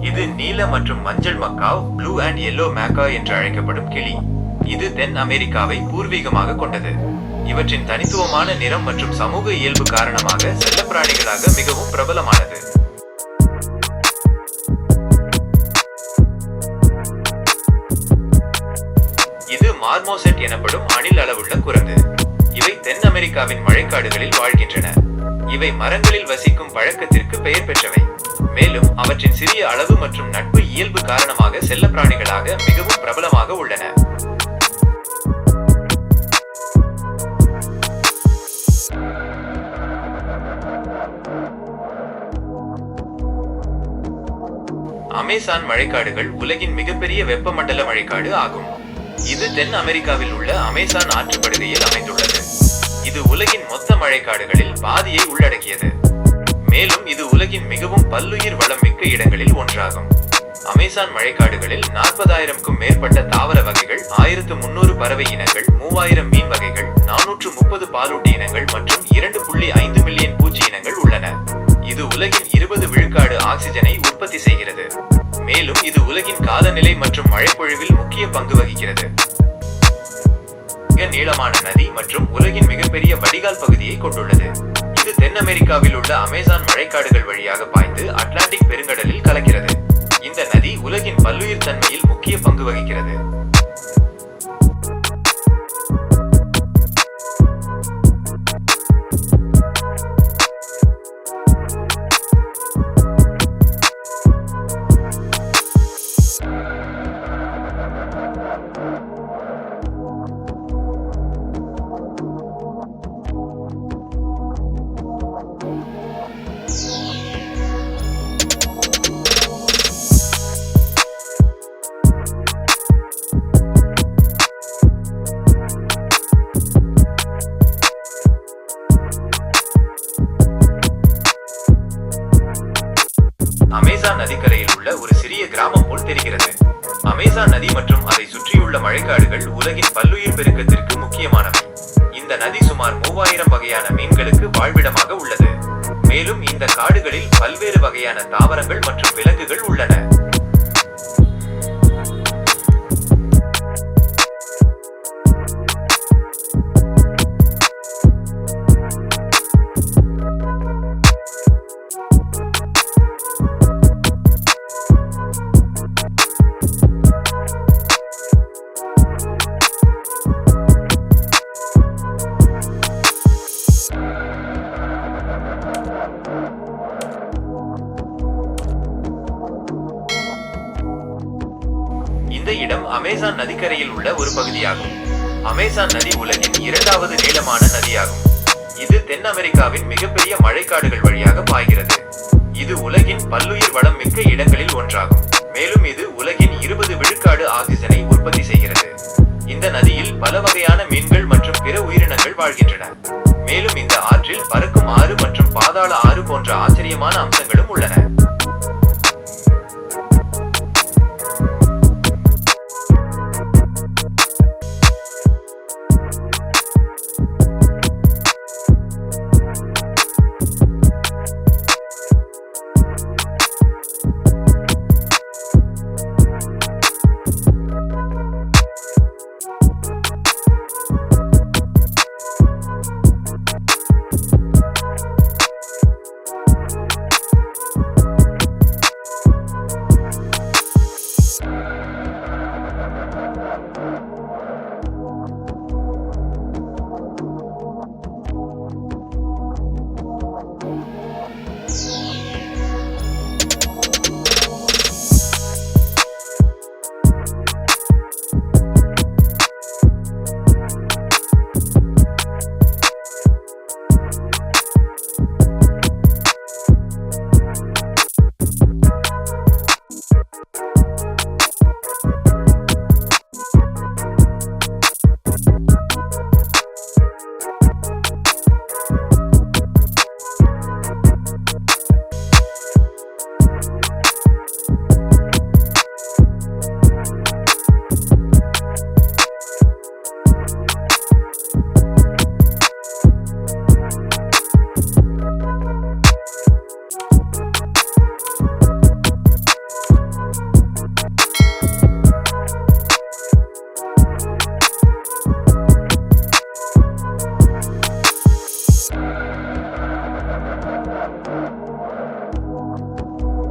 இது நீல மற்றும் மஞ்சள் macaw blue and yellow macaw என்று அழைக்கப்படும் கிளி. இது தென் அமெரிக்காவை பூர்வீகமாக கொண்டது. இவற்றின் தனித்துவமான நிறம் மற்றும் சமூக இயல்பு காரணமாக செல்லப்பிராணிகளாக மிகவும் பிரபலமானது. இது மார்மோசெட் எனப்படும் அணில் அளவுள்ள குரங்கு. இவை தென் அமெரிக்காவின் மழைக்காடுகளில் வாழ்கின்றன. இவை மரங்களில் வசிக்கும் பழக்கத்திற்கு பெயர் பெற்றவை. மேலும் அவற்றின் சிறிய அளவு மற்றும் நட்பு இயல்பு காரணமாக செல்ல பிராணிகளாக மிகவும் பிரபலமாக உள்ளன. அமேசான் மழைக்காடுகள் உலகின் மிகப்பெரிய வெப்பமண்டல மழைக்காடு ஆகும். இது தென் அமெரிக்காவில் உள்ள அமேசான் ஆற்றுப்படுகையில் அமைந்துள்ளது. இது உலகின் மொத்த மழைக்காடுகளில் பாதியை உள்ளடக்கியது. மேலும் இது உலகின் மிகவும் பல்லுயிர் வளம் மிக்க இடங்களில் ஒன்றாகும். அமேசான் மழைக்காடுகளில் நாற்பதாயிரம்க்கும் மேற்பட்ட தாவர வகைகள் ஆயிரத்து முன்னூறு பறவை இனங்கள் மூவாயிரம் மீன் வகைகள் நானூற்று முப்பது பாலூட்டி இனங்கள் மற்றும் இரண்டு புள்ளி ஐந்து மில்லியன் பூச்சி இனங்கள் உள்ளன. இது உலகின் இருபது விழுக்காடு ஆக்சிஜனை உற்பத்தி செய்கிறது. மேலும் இது உலகின் காலநிலை மற்றும் மழைப்பொழிவில் முக்கிய பங்கு வகிக்கிறது. மிக நீளமான நதி மற்றும் உலகின் மிகப்பெரிய வடிகால் பகுதியை கொண்டுள்ளது. இது தென் அமெரிக்காவில் உள்ள அமேசான் மழைக்காடுகள் வழியாக பாய்ந்து அட்லாண்டிக் பெருங்கடலில் கலக்கிறது. இந்த நதி உலகின் பல்லுயிர் தன்மையில் முக்கிய பங்கு வகிக்கிறது. காத்திருக்கிறது. தெரிகிறது அமேசான் நதி மற்றும் அதை சுற்றியுள்ள மழைக்காடுகள் உலகின் பல்லுயிர் பெருக்கத்திற்கு முக்கியமானவை. இந்த நதி சுமார் மூவாயிரம் வகையான மீன்களுக்கு வாழ்விடமாக உள்ளது. மேலும் இந்த காடுகளில் பல்வேறு வகையான தாவரங்கள் மற்றும் விலங்குகள் உள்ளன. அமேசான் நதிக்கரையில் உள்ள ஒரு பகுதியாகும். அமேசான் நதி உலகின் இரண்டாவது நீளமான நதியாகும். இது தென் அமெரிக்காவின் மிகப்பெரிய மழைக்காடுகள் வழியாக பாய்கிறது. இது உலகின் பல்லுயிர் வளம் மிக்க இடங்களில் ஒன்றாகும். மேலும் இது உலகின் இருபது விழுக்காடு ஆக்சிஜனை உற்பத்தி செய்கிறது. இந்த நதியில் பல வகையான மீன்கள் மற்றும் பிற உயிரினங்கள் வாழ்கின்றன. மேலும் இந்த ஆற்றில் பறக்கும் ஆறு மற்றும் பாதாள ஆறு போன்ற ஆச்சரியமான அம்சங்களும் உள்ளன.